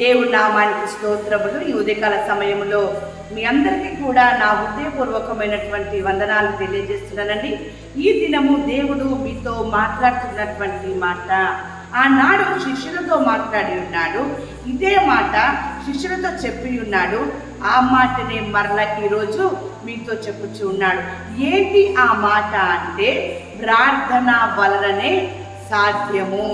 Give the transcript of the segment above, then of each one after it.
దేవుడి నామానికి స్తోత్రములు. ఈ ఉదయకాల సమయంలో మీ అందరికీ కూడా నా హృదయపూర్వకమైనటువంటి వందనాలు తెలియజేస్తున్నానండి. ఈ దినము దేవుడు మీతో మాట్లాడుతున్నటువంటి మాట ఆనాడు శిష్యులతో మాట్లాడి ఉన్నాడు. ఇదే మాట శిష్యులతో చెప్పి ఉన్నాడు. ఆ మాటనే మరల ఈరోజు మీతో చెప్పుచూ ఉన్నాడు. ఏంటి ఆ మాట అంటే ప్రార్థన వలననే సాధ్యము.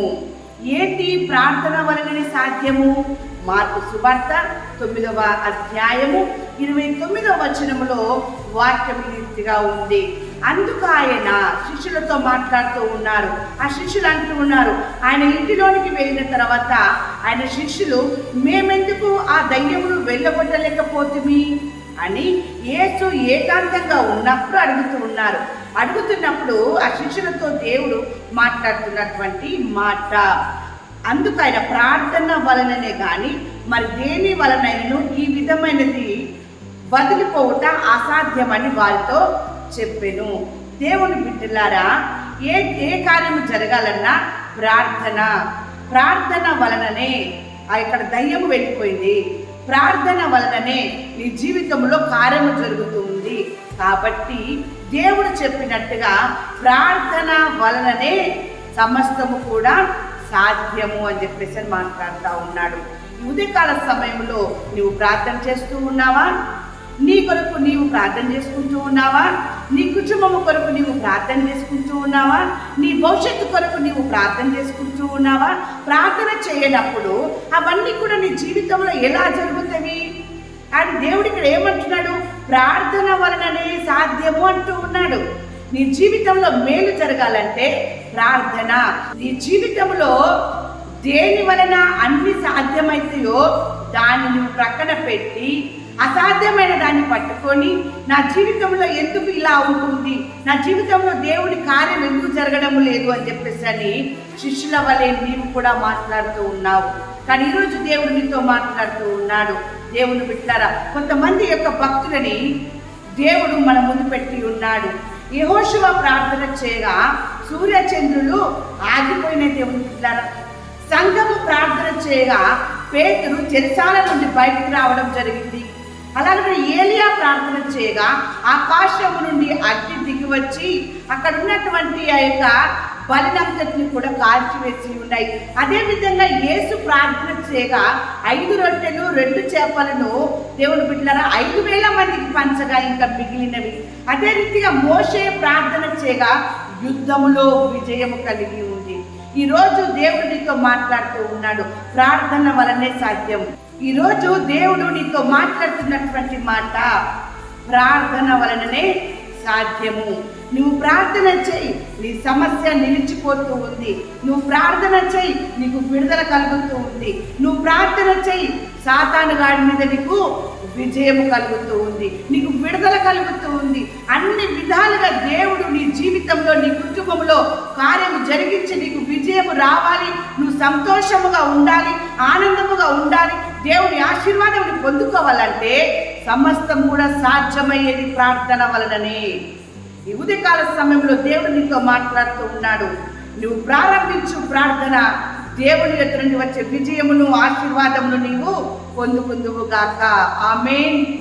ఏంటి ప్రార్థన వలననే సాధ్యము? మార్పు సువార్త తొమ్మిదవ అధ్యాయము ఇరవై తొమ్మిదవ వచనములో వాక్యం రీతిగా ఉంది. అందుకు ఆయన శిష్యులతో మాట్లాడుతూ ఉన్నారు. ఆ శిష్యులు అంటూ ఉన్నారు ఆయన ఇంటిలోనికి వెళ్ళిన తర్వాత ఆయన శిష్యులు మేమెందుకు ఆ దయ్యమును వెళ్ళగొట్టలేకపోతుమి? అని యేసు ఏకాంతంగా ఉన్నప్పుడు అడుగుతూ ఉన్నారు. అడుగుతున్నప్పుడు ఆ శిష్యులతో దేవుడు మాట్లాడుతున్నటువంటి మాట. అందుకు ఆయన ప్రార్థన వలననే కానీ మరి దేని వలనైనను ఈ విధమైనది వదిలిపోవుట అసాధ్యమని వారితో చెప్పెను. దేవుని బిడ్డలారా ఏ ఏ కార్యము జరగాలన్నా ప్రార్థన. ప్రార్థన వలననే ఆ ఇక్కడ దయ్యము వెళ్ళిపోయింది. ప్రార్థన వలననే నీ జీవితంలో కార్యము జరుగుతుంది. కాబట్టి దేవుడు చెప్పినట్టుగా ప్రార్థన వలననే సమస్తము కూడా సాధ్యము అని చెప్పేసి మాట్లాడుతూ ఉన్నాడు. ఉదయకాల సమయంలో నువ్వు ప్రార్థన చేస్తూ ఉన్నావా? నీ కొరకు నీవు ప్రార్థన చేసుకుంటూ ఉన్నావా? నీ కుటుంబము కొరకు నీవు ప్రార్థన చేసుకుంటూ ఉన్నావా? నీ భవిష్యత్తు కొరకు నీవు ప్రార్థన చేసుకుంటూ ఉన్నావా? ప్రార్థన చేయనప్పుడు అవన్నీ కూడా నీ జీవితంలో ఎలా జరుగుతాయి? అని దేవుడు ఇక్కడ ఏమంటున్నాడు? ప్రార్థన వలననే సాధ్యము అంటూ ఉన్నాడు. నీ జీవితంలో మేలు జరగాలంటే ప్రార్థన. నీ జీవితంలో దేని వలన అన్ని సాధ్యమైతాయో దాన్ని నువ్వు ప్రక్కన పెట్టి అసాధ్యమైన దాన్ని పట్టుకొని నా జీవితంలో ఎందుకు ఇలా ఉంటుంది? నా జీవితంలో దేవుడి కార్యం ఎందుకు జరగడం లేదు అని చెప్పేసి అని శిష్యుల వలె నీవు కూడా మాట్లాడుతూ ఉన్నావు. కానీ ఈరోజు దేవుడు నీతో మాట్లాడుతూ ఉన్నాడు. దేవుని బిడ్డారా కొంతమంది యొక్క భక్తులని దేవుడు మన ముందు పెట్టి ఉన్నాడు. యహోశివ ప్రార్థన చేయగా సూర్యచంద్రులు ఆగిపోయిన దేవుని బిడ్డారా. సంఘము ప్రార్థన చేయగా పేతురు చెరిసాల నుండి బయటకు రావడం జరిగింది. అలాగే ఏలియా ప్రార్థన చేయగా ఆకాశము నుండి అగ్ని దిగి వచ్చి అక్కడ ఉన్నటువంటి ఆ యొక్క బలినంతటిని కూడా కాల్చివేసి ఉన్నాయి. అదే విధంగా యేసు ప్రార్థన చేయగా ఐదు రొట్టెలు రెండు చేపలను దేవుని బిడ్డలారా ఐదు వేల మందికి పంచగా ఇంకా మిగిలినవి. అదే రీతిగా మోషే ప్రార్థన చేయగా యుద్ధములో విజయము కలిగి ఉంది. ఈరోజు దేవుడు నీతో మాట్లాడుతూ ఉన్నాడు. ప్రార్థన వలనే సాధ్యం. ఈరోజు దేవుడు నీతో మాట్లాడుతున్నటువంటి మాట ప్రార్థన వలననే సాధ్యము. నువ్వు ప్రార్థన చేయి నీ సమస్య నిలిచిపోతూ ఉంది. నువ్వు ప్రార్థన చేయి నీకు విడుదల కలుగుతూ ఉంది. నువ్వు ప్రార్థన చేయి సాతాను గాడి మీద నీకు విజయము కలుగుతూ ఉంది. నీకు విడుదల కలుగుతూ ఉంది అన్ని విధాలుగా దేవుడు నీ జీవితంలో నీ కుటుంబంలో కార్యము జరిగించి నీకు విజయము రావాలి. నువ్వు సంతోషముగా ఉండాలి ఆనందముగా ఉండాలి దేవుని ఆశీర్వాదం పొందుకోవాలంటే సమస్తం కూడా సాధ్యమయ్యేది ప్రార్థన వలననే. ఈ ఉదయకాల సమయంలో దేవుడు నీతో మాట్లాడుతూ ఉన్నాడు. నువ్వు ప్రారంభించు ప్రార్థన. దేవుని ఎదురు నుండి వచ్చే విజయమును ఆశీర్వాదమును నీవు పొందుకుందువు గాక. ఆమెన్.